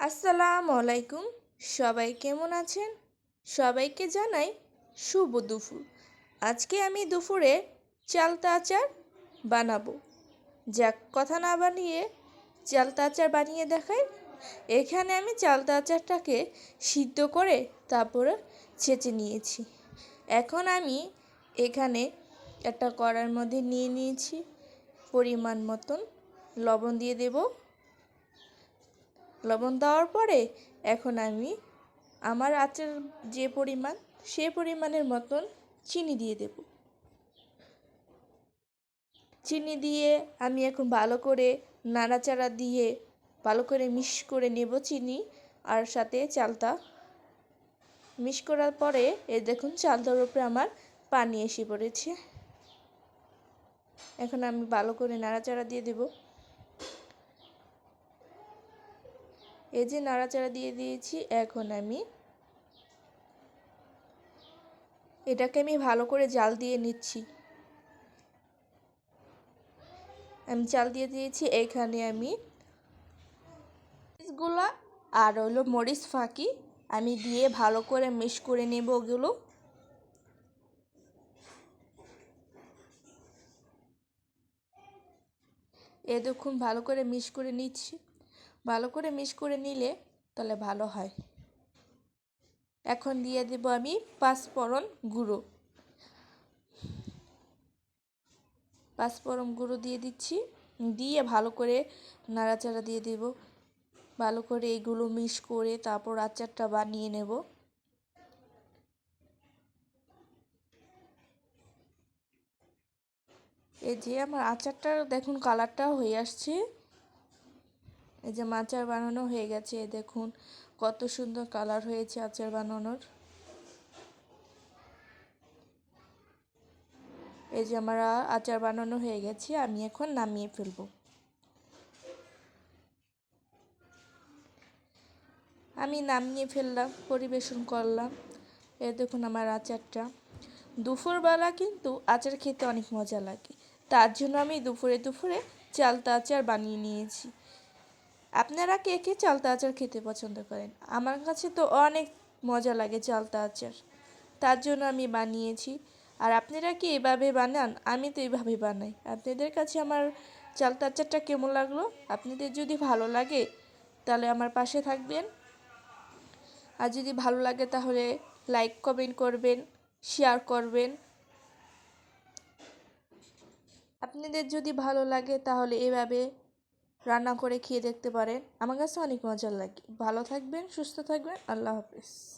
আসসালামু আলাইকুম। সবাই কেমন আছেন? সবাইকে জানাই শুভ দুপুর। আজকে আমি দুপুরে চালতা আচার বানাবো। যাক, কথা না বানিয়ে চালতা আচার বানিয়ে দেখাই। এখানে আমি চালতা আচারটাকে সিদ্ধ করে তারপরে ছেঁচে নিয়েছি। এখন আমি এখানে একটা কড়ার মধ্যে নিয়ে নিয়েছি। পরিমাণ মতন লবণ দিয়ে দেবো। লবণ দেওয়ার পরে এখন আমি আমার আচার যে পরিমাণ, সে পরিমাণের মতন চিনি দিয়ে দেব। চিনি দিয়ে আমি এখন ভালো করে নাড়াচাড়া দিয়ে ভালো করে মিক্স করে নেব চিনি আর সাথে চালটা। মিক্স করার পরে এ দেখুন চালটার উপরে আমার পানি এসে পড়েছে। এখন আমি ভালো করে নাড়াচাড়া দিয়ে দেবো। এই যে নাড়াচাড়া দিয়ে দিয়েছি, এখন আমি এটাকে আমি ভালো করে জাল দিয়ে নিচ্ছি। আমি চাল দিয়ে দিয়েছি, এখানে আমি মরিচগুলো আর হলো মরিচ ফাঁকি আমি দিয়ে ভালো করে মিক্স করে নেব ওগুলো। এ দেখুন, ভালো করে মিক্স করে নিচ্ছি। ভালো করে মিক্স করে নিলে তাহলে ভালো হয়। এখন দিয়ে দেব আমি পাঁচফোড়ন গুঁড়ো। পাঁচফোড়ন গুঁড়ো দিয়ে দিচ্ছি। দিয়ে ভালো করে নাড়াচাড়া দিয়ে দেব। ভালো করে এগুলো মিক্স করে তারপর আচারটা বানিয়ে নেব। এই যে আমার আচারটা, দেখুন কালারটাও হয়ে আসছে। এই যে আচার বানানো হয়ে গেছে দেখুন কত সুন্দর কালার হয়েছে আচার বানানোর। এই যে আমার আচার বানানো হয়ে গেছে, আমি এখন নামিয়ে ফেলব। আমি নামিয়ে ফেললাম, পরিবেশন করলাম। এ দেখুন আমার আচারটা। দুপুরবেলা কিন্তু আচার খেতে অনেক মজা লাগে। তার জন্য আমি দুপুরে দুপুরে চালতা আচার বানিয়ে নিয়েছি। আপনারা কে কে চালতা আচার খেতে পছন্দ করেন? আমার কাছে তো অনেক মজা লাগে চালতা আচার। তার জন্য আমি বানিয়েছি। আর আপনারা কি এভাবে বানান? আমি তো এভাবে বানাই। আপনাদের কাছে আমার চালতা আচারটা কেমন লাগল? আপনাদের যদি ভালো লাগে, তাহলে আমার পাশে থাকবেন। আর যদি ভালো লাগে, তাহলে লাইক, কমেন্ট করবেন, শেয়ার করবেন। আপনাদের যদি ভালো লাগে, তাহলে এভাবে রান্না করে খেয়ে দেখতে পারেন। আমার কাছে অনেক মজার লাগে। ভালো থাকবেন, সুস্থ থাকবেন। আল্লাহ হাফিজ।